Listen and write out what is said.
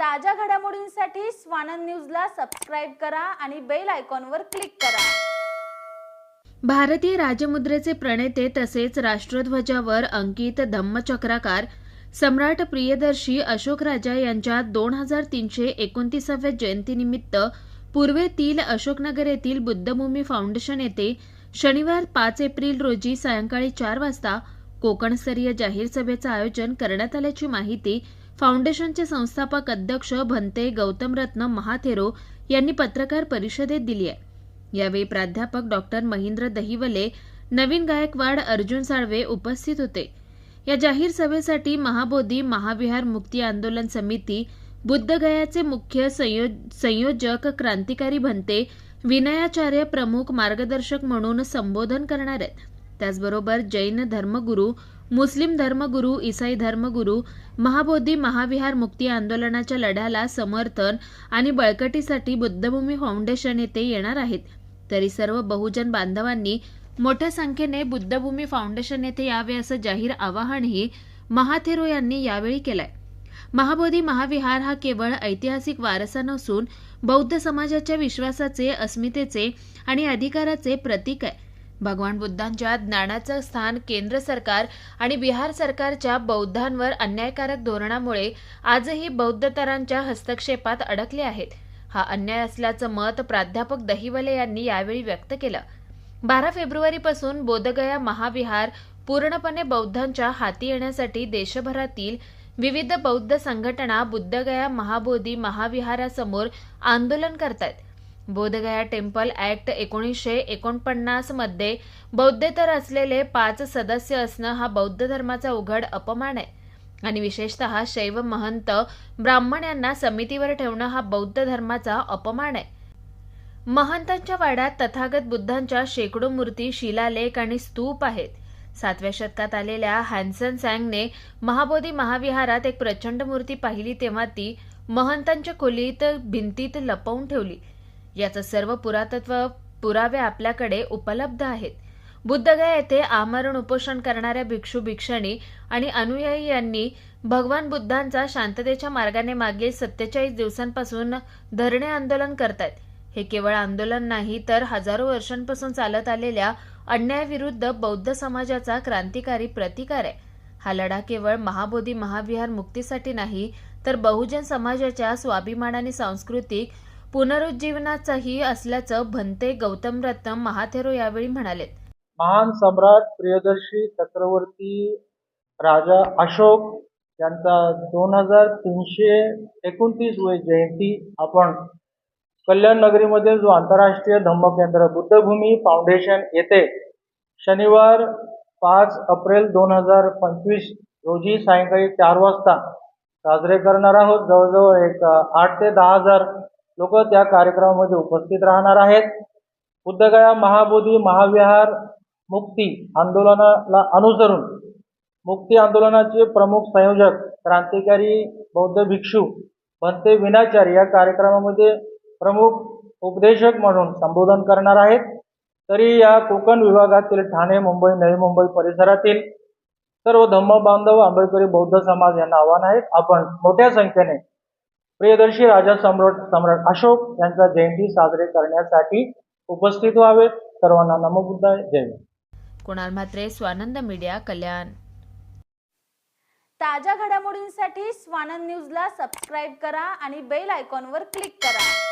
ताज्या घडामोडींसाठी स्वानंद न्यूजला सबस्क्राईब करा आणि बेल आयकॉनवर क्लिक करा. भारतीय राजमुद्रेचे प्रणेते तसेच राष्ट्रध्वजावर अंकित धम्मचक्राकार सम्राट प्रियदर्शी अशोक राजा यांच्या दोन हजार तीनशे एकोणतीसाव्या जयंतीनिमित्त पूर्वेतील अशोकनगर येथील बुद्धभूमी फाउंडेशन येथे शनिवार पाच एप्रिल रोजी सायंकाळी चार वाजता कोकणस्तरीय जाहीर सभेचं आयोजन करण्यात आल्याची माहिती फाउंडेशनचे संस्थापक अध्यक्ष भंते गौतमरत्न महाथेरो यांनी पत्रकार परिषदेत दिली आहे. यावेळी प्राध्यापक डॉक्टर महेंद्र दहिवले नवीन गायकवाड अर्जुन साळवे उपस्थित होते. या जाहीर सभेसाठी महाबोधी महाविहार मुक्ती आंदोलन समिती बुद्धगयाचे मुख्य संयो संयोजक क्रांतिकारी भंते विनयाचार्य प्रमुख मार्गदर्शक म्हणून संबोधन करणार आहेत. त्याचबरोबर जैन धर्मगुरू मुस्लिम धर्मगुरू इसाई धर्मगुरू महाबोधी महाविहार मुक्ती आंदोलनाच्या लढ्याला समर्थन आणि बळकटीसाठी बुद्धभूमी फाउंडेशन येथे येणार आहेत. तरी सर्व बहुजन बांधवांनी मोठ्या संख्येने बुद्धभूमी फाउंडेशन येथे यावे असं जाहीर आवाहनही महाथेरो यांनी यावेळी केलंय. महाबोधी महाविहार हा केवळ ऐतिहासिक वारसा नसून बौद्ध समाजाच्या विश्वासाचे अस्मितेचे आणि अधिकाराचे प्रतीक आहे. भगवान बुद्धांच्या ज्ञानाचं स्थान केंद्र सरकार आणि बिहार सरकारच्या बौद्धांवर अन्यायकारक धोरणामुळे आजही बौद्धतरांच्या हस्तक्षेपात अडकले आहेत. हा अन्याय असल्याचं मत प्राध्यापक दहिवले यांनी यावेळी व्यक्त केलं. बारा फेब्रुवारीपासून बोधगया महाविहार पूर्णपणे बौद्धांच्या हाती येण्यासाठी देशभरातील विविध बौद्ध संघटना बुद्धगया महाबोधी महाविहारासमोर आंदोलन करतात बोधगया टेम्पल ऍक्ट एकोणीसशे एकोणपन्नासमध्ये बौद्धेतर असलेले पाच सदस्य असणं हा बौद्ध धर्माचा उघड अपमान आहे. आणि विशेषतः शैव महंत ब्राह्मण यांना समितीवर ठेवणं हा बौद्ध धर्माचा अपमान आहे. महंतांच्या वाड्यात तथागत बुद्धांच्या शेकडो मूर्ती शिलालेख आणि स्तूप आहेत. सातव्या शतकात आलेल्या हॅन्सन सॅंगने महाबोधी महाविहारात एक प्रचंड मूर्ती पाहिली तेव्हा ती महंतांच्या खोलीत भिंतीत लपवून ठेवली. याचं सर्व पुरातत्व पुरावे आपल्याकडे उपलब्ध आहेत. बुद्धगया येथे आमरण उपोषण करणाऱ्या भिक्षू भिक्षणी आणि अनुयायी यांनी भगवान बुद्धांचा शांततेच्या मार्गाने मागील सत्तेचाळीस दिवसांपासून धरणे आंदोलन करतायत. हे केवळ आंदोलन नाही तर हजारो वर्षांपासून चालत आलेल्या अन्यायाविरुद्ध बौद्ध समाजाचा क्रांतिकारी प्रतिकार आहे. हा लढा केवळ महाबोधी महाविहार मुक्तीसाठी नाही तर बहुजन समाजाच्या स्वाभिमान आणि सांस्कृतिक पुनरुज्जीवनाचाही असल्याचं भंते गौतम रत्न महाथेरो यावेळी म्हणाले महान सम्राट प्रियदर्शी चक्रवर्ती राजा अशोक यांचा दोन हजार तीनशे एकोणतीस वय जयंती आपण कल्याण नगरीमध्ये जो आंतरराष्ट्रीय धम्मकेंद्र बुद्धभूमी फाउंडेशन येथे शनिवार पाच एप्रिल दोन हजार पंचवीस रोजी सायंकाळी चार वाजता साजरे करणार आहोत. जवळजवळ एक आठ ते दहा हजार लोक त्या कार्यक्रमामध्ये उपस्थित राहणार आहेत. बुद्धगया महाबोधी महाविहार मुक्ती आंदोलनाला अनुसरून मुक्ती आंदोलनाचे प्रमुख संयोजक क्रांतिकारी बौद्ध भिक्षू भंते विनाचार्य या कार्यक्रमामध्ये प्रमुख उपदेशक म्हणून संबोधन करणार आहेत. तरी या कोकण विभागातील ठाणे मुंबई नवी मुंबई परिसरातील सर्व धम्म बांधव आंबेडकरी बौद्ध समाज यांना आव्हान आहे. आपण मोठ्या संख्येने प्रियदर्शी राजा सम्राट सम्राट अशोक यांचा जयंती साजरे करण्यासाठी उपस्थित व्हावेत. सर्वांना नमो बुद्धाय जय. कुणाल म्हात्रे स्वानंद मीडिया कल्याण. ताज्या घडामोडींसाठी स्वानंद न्यूजला सबस्क्राईब करा आणि बेल आयकॉनवर क्लिक करा.